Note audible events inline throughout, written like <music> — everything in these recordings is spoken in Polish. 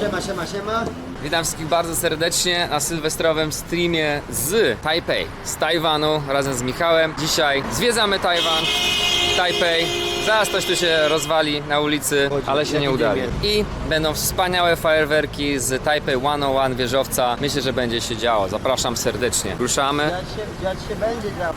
Siema, siema, siema. Witam wszystkich bardzo serdecznie na sylwestrowym streamie z Taipei, z Tajwanu, razem z Michałem. Dzisiaj zwiedzamy Tajwan, Taipei. Zaraz coś tu się rozwali na ulicy, ale się nie udali. I będą wspaniałe fajerwerki z Taipei 101 wieżowca. Myślę, że będzie się działo. Zapraszam serdecznie. Ruszamy.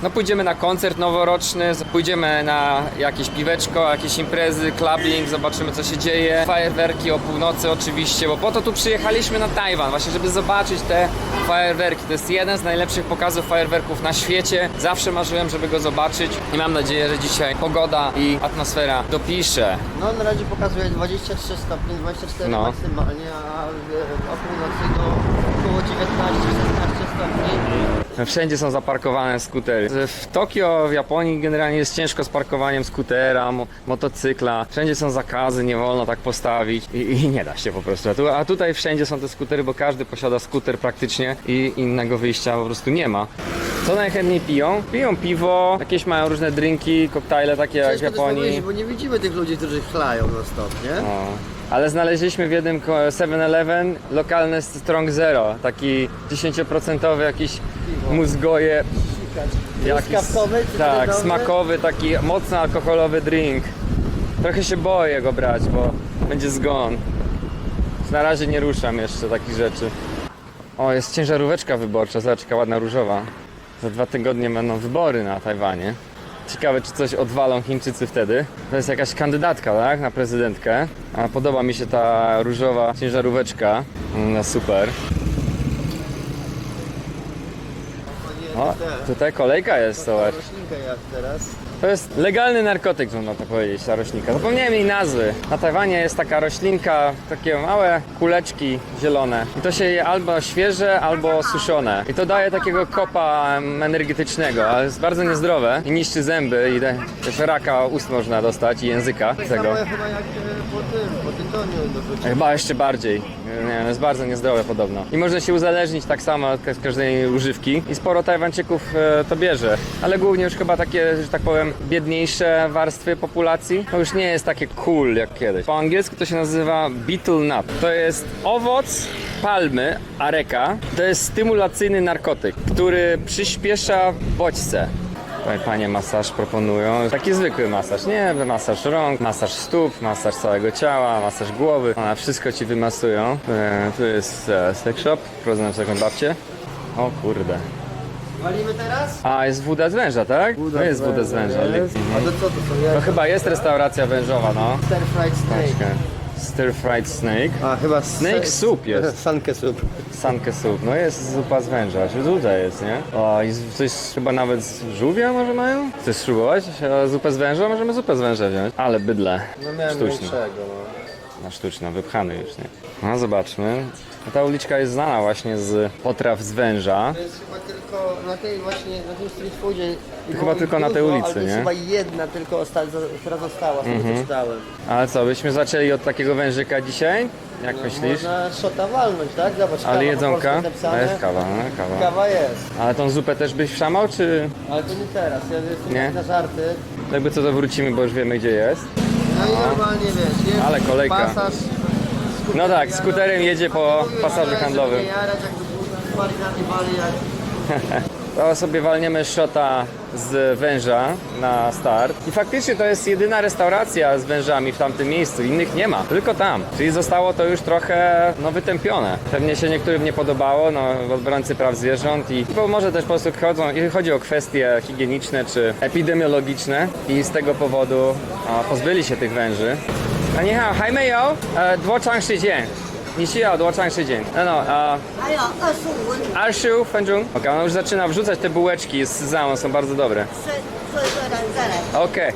No pójdziemy na koncert noworoczny, pójdziemy na jakieś piweczko, jakieś imprezy, clubbing, zobaczymy co się dzieje. Fajerwerki o północy oczywiście, bo po to tu przyjechaliśmy na Tajwan, właśnie żeby zobaczyć te fajerwerki. To jest jeden z najlepszych pokazów fajerwerków na świecie. Zawsze marzyłem, żeby go zobaczyć i mam nadzieję, że dzisiaj pogoda i atmosfera dopisze. No na razie pokazuje 23 stopni, 24 No. maksymalnie, a e, o północy do około 19-16 stopni. Wszędzie są zaparkowane skutery. W Tokio, w Japonii generalnie jest ciężko z parkowaniem skutera, mo motocykla. Wszędzie są zakazy, nie wolno tak postawić i, i nie da się po prostu. A, tu, a tutaj wszędzie są te skutery, bo każdy posiada skuter praktycznie i innego wyjścia po prostu nie ma. Co najchętniej piją? Piją piwo, jakieś mają różne drinki, koktajle takie jak w Ciężko Japonii. powiedzieć, bo nie widzimy tych ludzi, którzy chlają na stop, nie? No. Ale znaleźliśmy w jednym ko- 7-Eleven lokalny Strong Zero, taki 10% jakiś mózgoje Jakiś, tak, smakowy, taki mocno alkoholowy drink. Trochę się boję go brać, bo będzie zgon. Na razie nie ruszam jeszcze takich rzeczy. O, jest ciężaróweczka wyborcza, zobacz, ładna różowa. Za dwa tygodnie będą wybory na Tajwanie. Ciekawe, czy coś odwalą Chińczycy wtedy. To jest jakaś kandydatka, tak, na prezydentkę. A podoba mi się ta różowa ciężaróweczka. No super. O, tutaj kolejka jest, zobacz. jak teraz. To jest legalny narkotyk, można to powiedzieć, ta roślinka. Zapomniałem jej nazwy. Na Tajwanie jest taka roślinka, takie małe kuleczki zielone. I to się je albo świeże, albo suszone. I to daje takiego kopa energetycznego, ale jest bardzo niezdrowe i niszczy zęby i te- też raka ust można dostać i języka tego. chyba jak e, po tym, po tytoniu rzucia. Chyba jeszcze bardziej. Nie, jest bardzo niezdrowe podobno. I można się uzależnić tak samo od ka- każdej używki. I sporo Tajwańczyków e, to bierze. Ale głównie już chyba takie, że tak powiem, biedniejsze warstwy populacji. To już nie jest takie cool jak kiedyś. Po angielsku to się nazywa beetle nut. To jest owoc palmy, areka. To jest stymulacyjny narkotyk, który przyspiesza bodźce. Tutaj panie masaż proponują. Taki zwykły masaż, nie masaż rąk, masaż stóp, masaż całego ciała, masaż głowy. Ona wszystko ci wymasują. E, tu jest e, sex shop, przez taką babcię. O kurde. Walimy teraz? A, jest woda z węża, tak? to jest woda z węża. Jest. A to co to są? Jak chyba jest restauracja wężowa, no. stir fried steak. Stir fried snake. A chyba Snake soup jest. <laughs> Sankę soup. Sankę soup. No jest zupa z węża. Czy tutaj jest, nie? O, i z- coś chyba nawet z żółwia może mają? Chcesz spróbować? E, Zupę z węża? Możemy zupę z węża wziąć. Ale bydle. No większego, no. Na sztuczno, wypchany już, nie? No zobaczmy. Ta uliczka jest znana właśnie z potraw z węża. To jest chyba tylko na tej właśnie, na tym street foodzie. chyba tylko na tej ulicy, jest nie? chyba jedna tylko osta- która została, z tego Mhm. co czytałem. Ale co, byśmy zaczęli od takiego wężyka dzisiaj? Jak myślisz? Można szota walnąć, tak? Zobacz, kawa Ale po jedzonka? polsku napisane. Jest kawa, no, kawa. Kawa jest, Ale tą zupę też byś wszamał, czy ale to nie teraz, ja jestem Nie? na żarty. jakby co to wrócimy, bo już wiemy gdzie jest? No i normalnie wiesz, jest Ale kolejka. pasaż. No tak, skuterem jedzie po pasażu handlowym. Nie jarać, jakby wali na nie wali jak... <laughs> To sobie walniemy szota z węża na start. I faktycznie to jest jedyna restauracja z wężami w tamtym miejscu. Innych nie ma, tylko tam. Czyli zostało to już trochę no, wytępione. Pewnie się niektórym nie podobało, no, obrońcy praw zwierząt i bo może też po prostu chodzą, i chodzi o kwestie higieniczne czy epidemiologiczne i z tego powodu a, pozbyli się tych węży. A nie, 还没有，呃，多长时间？ 你需要多长时间？No, no, a 还有二十五分钟， Arshu Fenjung. Okej, ona już zaczyna wrzucać te bułeczki z sezamem, są bardzo dobre. 睡睡睡了再来。 Okej.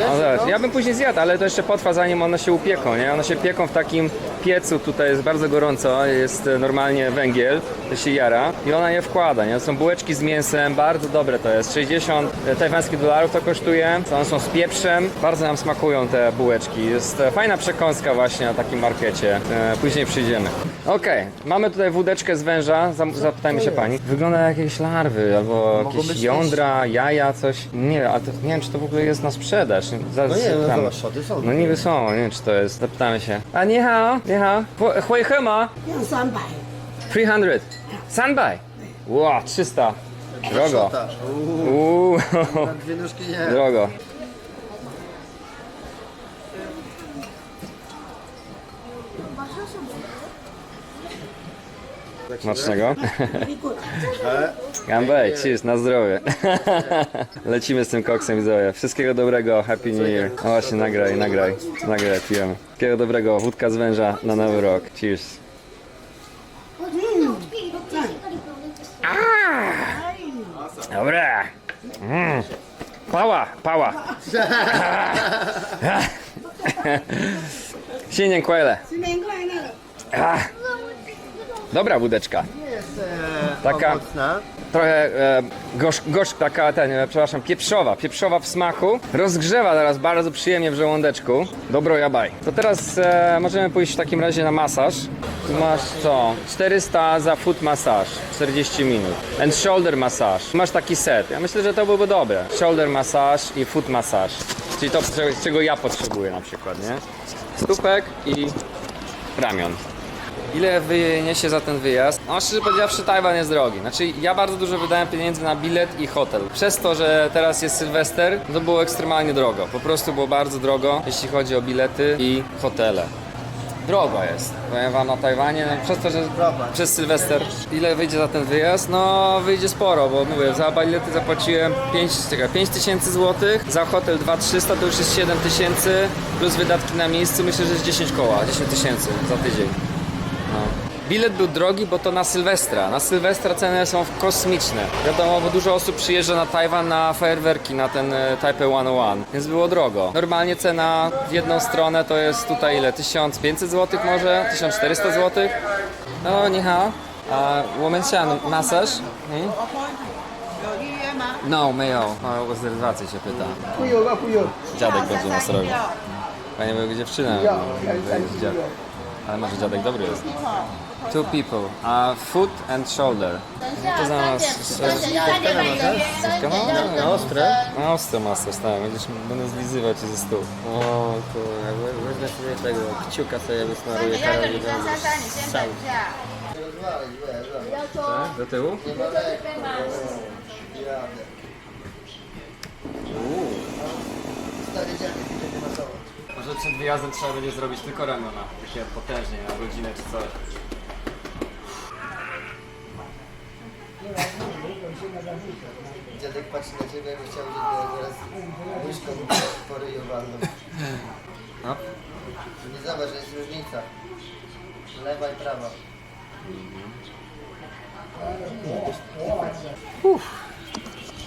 No. zobacz, ja bym później zjadł, ale to jeszcze potrwa zanim one się upieką, nie? One się pieką w takim piecu, tutaj jest bardzo gorąco, jest e, normalnie węgiel, to się jara i ona je wkłada, nie? To są bułeczki z mięsem, bardzo dobre to jest, 60 tajwańskich dolarów to kosztuje, one są z pieprzem, bardzo nam smakują te bułeczki, jest e, fajna przekąska właśnie na takim markecie, E, później przyjdziemy. Okej, mamy tutaj wódeczkę z węża, zapytajmy się pani. Wygląda jak jakieś larwy albo jakieś jądra, jaja, coś, nie wiem, ale to, nie wiem czy to w ogóle jest na sprzedaż sprzedaż. Zaraz No nie, no zapytamy. zobacz, szoty są. No niby są, nie wiem czy to jest. Zapytamy się. A nie hao, nie hao. Hui hema? 要三百， 300. Sanbai. Ło, 300. Drogo. Szota. Uuu, Uuu, na dwie nóżki nie. drogo. Smacznego. Gambaj, cheers, na zdrowie. <laughs> Lecimy z tym koksem, widzowie. Wszystkiego dobrego, happy new year. Właśnie, nagraj, nagraj, nagraj, pijemy. Wszystkiego dobrego, wódka z węża na nowy rok. Cheers. Dobra. Mm. Pała, pała. Sinian kwele. Sinian kwele. Dobra wódeczka. Nie jest e, Taka- owocna. Trochę e, gorz, taka ten, e, przepraszam, pieprzowa. Pieprzowa w smaku. Rozgrzewa teraz bardzo przyjemnie w żołądeczku. Dobro jabaj. To teraz e, możemy pójść w takim razie na masaż. Tu masz co? 400 za foot masaż. 40 minut. And shoulder masaż. Masz taki set. Ja myślę, że to byłoby dobre. Shoulder masaż i foot masaż. Czyli to, czego- czego ja potrzebuję na przykład, nie? Stópek i ramion. Ile wyniesie za ten wyjazd? No szczerze powiedziawszy Tajwan jest drogi. Znaczy ja bardzo dużo wydałem pieniędzy na bilet i hotel. Przez to, że teraz jest Sylwester, to było ekstremalnie drogo. Po prostu było bardzo drogo, jeśli chodzi o bilety i hotele. Drogo jest. Powiem wam na Tajwanie, no, przez to, że przez Sylwester. Ile wyjdzie za ten wyjazd? No wyjdzie sporo, bo mówię, za bilety zapłaciłem 5, czekaj, 5 tysięcy złotych, za hotel 2300 to już jest 7 tysięcy, plus wydatki na miejscu myślę, że jest 10 koła, 10 tysięcy za tydzień. No. Bilet był drogi, bo to na Sylwestra. Na Sylwestra ceny są kosmiczne. Wiadomo, bo dużo osób przyjeżdża na Tajwan na fajerwerki, na ten e, Taipei 101, więc było drogo. Normalnie cena w jedną stronę to jest tutaj ile? 1500 zł może? 1400 zł? No, nie hao. A 我们想 masaż? Hmm? 有预约吗？ No, 没有. O rezerwację się pyta. 不有吧，不有。 Dziadek będzie nas robił. Panie były dziewczyna. Dziad- Ale może dziadek dobry jest. Two people. A foot and shoulder. To za nas. Na ostre. No ostre masę stałem. Będziesz, będę zlizywać ze stół. O, to ja we- wezmę sobie tego kciuka sobie wysmaruję Karolina. Sam. Do tyłu? Może przed wyjazdem trzeba będzie zrobić tylko ramiona. Takie potężnie na godzinę czy coś. Dziadek patrzy na ciebie, jakby chciał, żeby teraz łyżką po ryju walnął. No. Nie zobacz, że jest różnica. Lewa i prawa.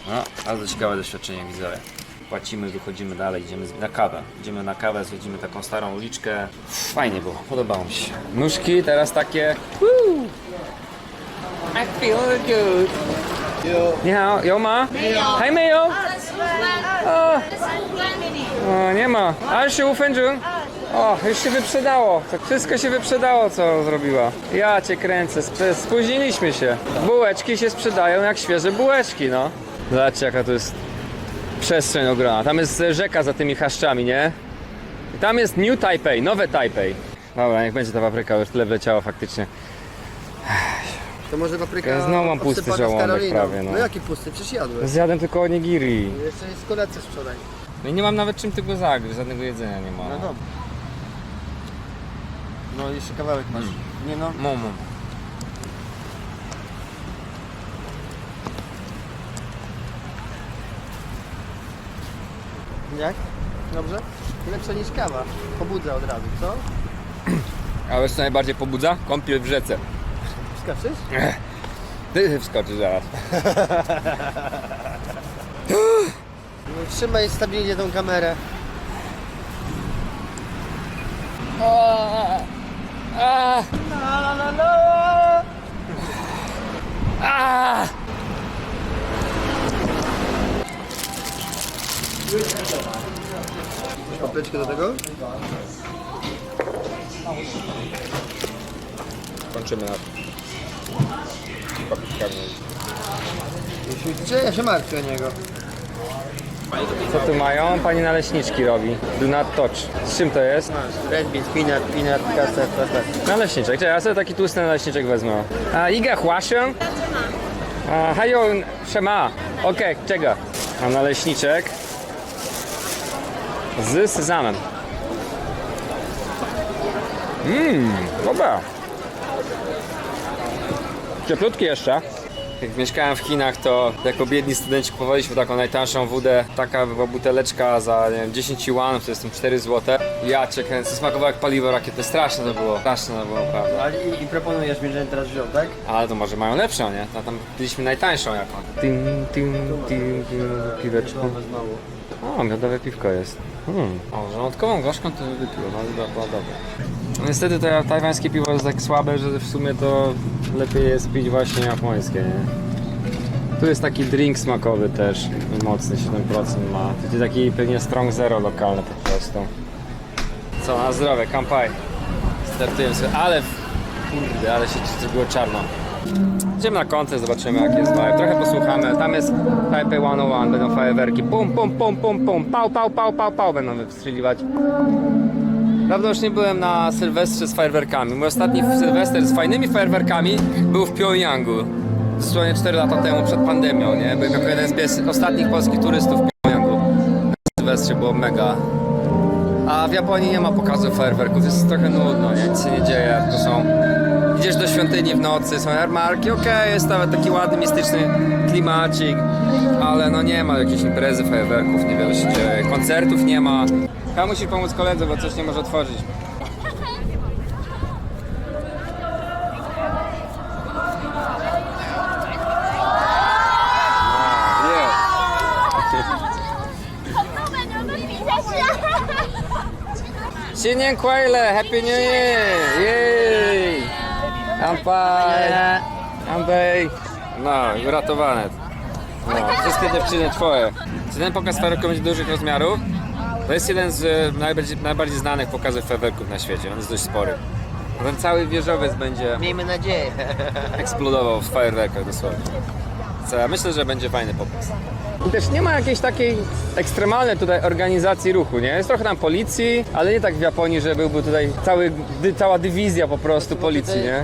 No, bardzo ciekawe doświadczenie widzowie. Płacimy, wychodzimy dalej, idziemy na kawę. Idziemy na kawę, zwiedzimy taką starą uliczkę. Fajnie było, podobało mi się. Nóżki teraz takie... I feel good. 你好，有吗？没有，还没有。O, o, nie ma. 25分钟. O, już się wyprzedało. To wszystko się wyprzedało, co zrobiła. Ja cię kręcę, sp- spóźniliśmy się. Bułeczki się sprzedają jak świeże bułeczki, no. Zobaczcie, jaka to jest przestrzeń ogromna. Tam jest rzeka za tymi chaszczami, nie? I tam jest New Taipei, nowe Taipei. Dobra, niech będzie ta papryka, już tyle wleciało faktycznie. To może papryka Ja znowu mam pusty obsypana żołądek prawie, no. No jaki pusty? Przecież jadłeś. Zjadłem tylko onigiri. Jeszcze jest kolacja z wczoraj. No i nie mam nawet czym tego zagryźć, żadnego jedzenia nie ma. No dobra. No jeszcze kawałek masz. Nie no. Momo. Jak? Dobrze? Lepsza niż kawa. Pobudza od razu, co? A wiesz co najbardziej pobudza? Kąpiel w rzece. Skaczysz? Ty wskoczysz zaraz. No, trzymaj stabilnie tą kamerę. A, a, La, la, la. a. Papryczkę do tego? Kończymy na papryczkami. Czy ja się martwię o niego? Co tu mają? Pani naleśniczki robi. Do not touch. Z czym to jest? Red beans, peanut, peanut, custard, custard. Naleśniczek. Czekaj, ja sobie taki tłusty naleśniczek wezmę. A iga chłasię? A hajo szema. Okej, czego? A naleśniczek z sezamem. Mmm, dobra. Cieplutki jeszcze. Jak mieszkałem w Chinach, to jako biedni studenci kupowaliśmy taką najtańszą wódę. Taka była buteleczka za nie wiem, 10 yuan, to jest tam 4 zł. Ja cię kręcę, smakowało jak paliwo rakietne. Straszne to było, straszne to było, naprawdę. Ale i, i proponujesz mi, żebym teraz wziął, tak? Ale to może mają lepszą, nie? No tam byliśmy najtańszą jaką. Tim, tim, tim, tim, piweczko. Znowu, znowu. O, miodowe piwko jest. Hmm. O, żołądkową gorzką to wypiłem, ale była, była dobra. Niestety to tajwańskie piwo jest tak słabe, że w sumie to lepiej jest pić właśnie japońskie, nie? Tu jest taki drink smakowy też, mocny, 7% ma. Jest taki pewnie strong zero lokalny po prostu. Co, na zdrowie, kampai. Startujemy sobie, ale kurde, ale się zrobiło czarno. Idziemy na koncert, zobaczymy jak jest vibe. Trochę posłuchamy. Tam jest Taipei 101, będą fajerwerki. Pum, pum, pum, pum, pum. Pał, pał, pał, pał, pał będą wystrzeliwać. Prawda już nie byłem na Sylwestrze z fajerwerkami. Mój ostatni Sylwester z fajnymi fajerwerkami był w Pjongjangu. Dosłownie 4 lata temu, przed pandemią, nie? Byłem jako jeden z ostatnich polskich turystów w Pjongjangu. Na Sylwestrze było mega. A w Japonii nie ma pokazu fajerwerków, jest trochę nudno, nie? Nic się nie dzieje, to są... Idziesz do świątyni w nocy, są jarmarki, okej, jest nawet taki ładny, mistyczny klimacik, ale no nie ma jakiejś imprezy fajerwerków, niewiele się dzieje, koncertów nie ma. Chyba musisz pomóc koledze, bo coś nie może otworzyć. <laughs> Sinian Kwaile, Happy New Year! Jej! Ampai! Ampai! No, uratowane. No, wszystkie dziewczyny twoje. Czy ten pokaz starego będzie dużych rozmiarów? To jest jeden z e, najbardziej, najbardziej znanych pokazów fajerwerków na świecie. On jest dość spory. Ten cały wieżowiec będzie Miejmy nadzieję. eksplodował w fajerwerkach dosłownie. Co ja myślę, że będzie fajny pokaz. Też nie ma jakiejś takiej ekstremalnej tutaj organizacji ruchu, nie? Jest trochę tam policji, ale nie tak w Japonii, że byłby tutaj cały, dy, cała dywizja po prostu policji, nie?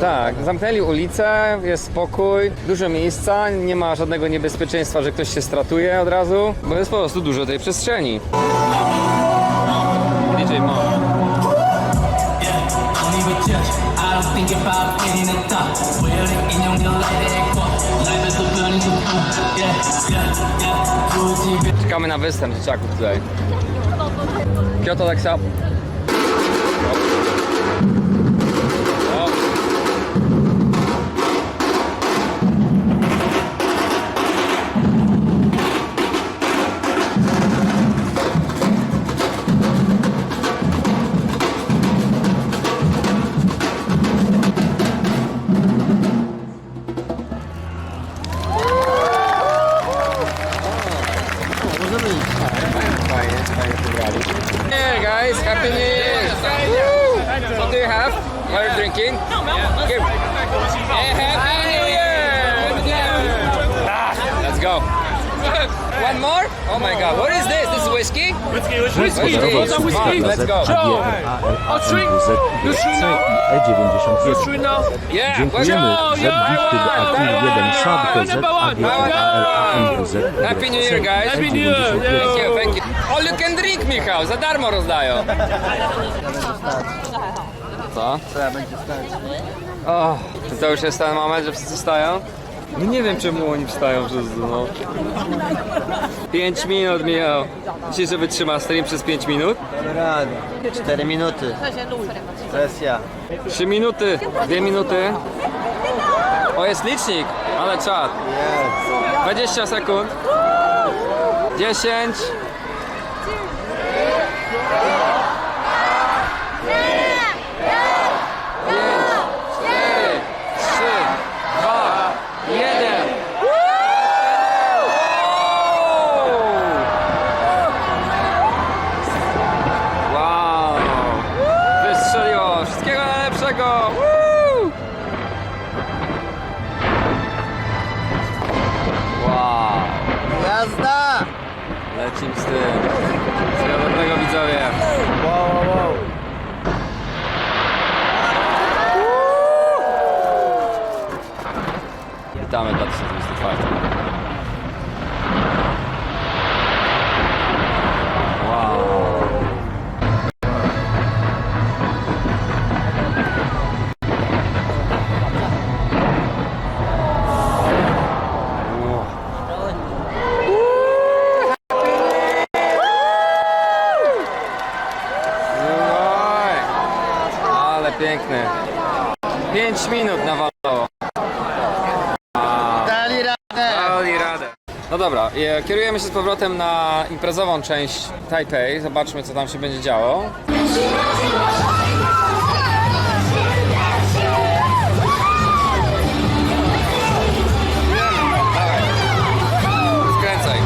Tak, zamknęli ulicę, jest spokój, dużo miejsca, nie ma żadnego niebezpieczeństwa, że ktoś się stratuje od razu, bo jest po prostu dużo tej przestrzeni. Czekamy na występ dzieciaków tutaj. Kyoto tak Whiskey, whiskey, Whiskey. whiskey. Come on, let's go. A drink? Już E91. Już no. Yeah, let's Dziękujemy gifty do AQ1 SAB ZAGALAMZ. Happy New Year, guys. Happy New Year. Thank you, thank you. All you can drink, Michał, za darmo rozdają. Co? Co ja będzie stać? O, to już jest ten moment, że wszyscy wstają? No nie wiem czemu oni wstają wszyscy, no. 5 minut, Michał. Myślisz, że wytrzyma stream przez 5 minut? Rady. 4 minuty. Sesja. 3 minuty, 2 minuty. O, jest licznik, ale czad. Jest. 20 sekund. 10. damit hat es natürlich die Frage. No dobra, e, kierujemy się z powrotem na imprezową część Taipei. Zobaczmy, co tam się będzie działo. Skręcaj.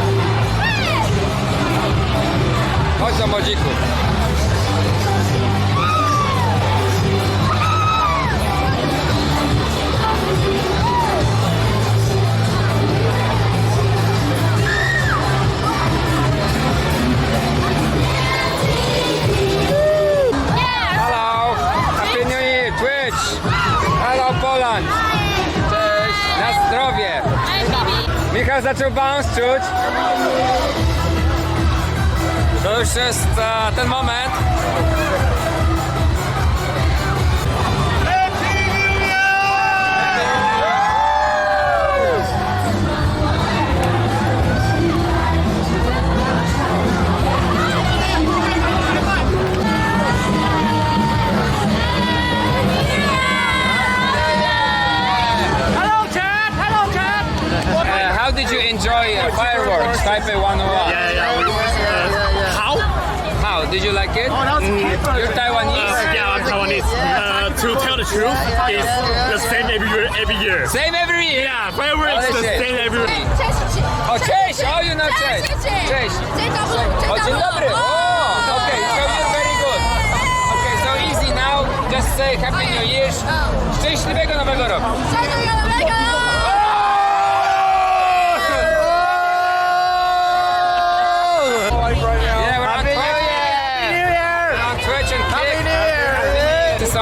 Chodź do młodzików. Michał zaczął bounce czuć. To już jest e, ten moment. Fireworks, Taipei 101? Yeah, yeah. Uh, how? How? Did you like it? You're Taiwanese? Uh, yeah, I'm Taiwanese. Uh, to tell the truth, it's the same every year. Every year. Same every year! Yeah, fireworks Holy the shit. same every year. Cześć, O, cześć! O, you know cześć! Cześć! Dzień dobry, dzień dobry! O, okay, so you're very good. Okay, so easy now. Just say Happy New Year. Szczęśliwego Nowego Roku! Yeah,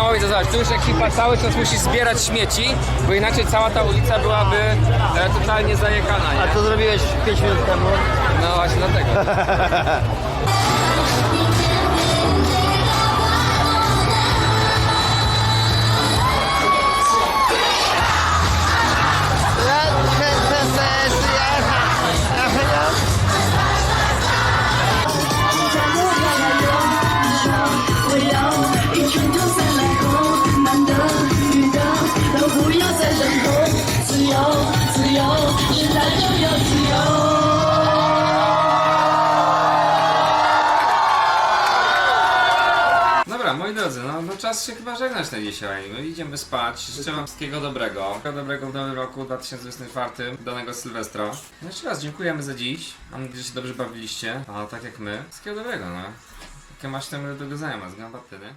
Niesamowite, zobacz, tu już ekipa cały czas musi zbierać śmieci, bo inaczej cała ta ulica byłaby e, totalnie zajekana, nie? A co zrobiłeś 5 minut temu? No właśnie dlatego. <laughs> czas się chyba żegnać na dzisiaj. My idziemy spać. Życzę wam wszystkiego dobrego. Wszystkiego dobrego w nowym roku 2024, danego Sylwestra. No jeszcze raz dziękujemy za dziś. Mam nadzieję, że się dobrze bawiliście. A tak jak my. Wszystkiego dobrego, no. Jakie masz tam do gozajma, z gębatyny.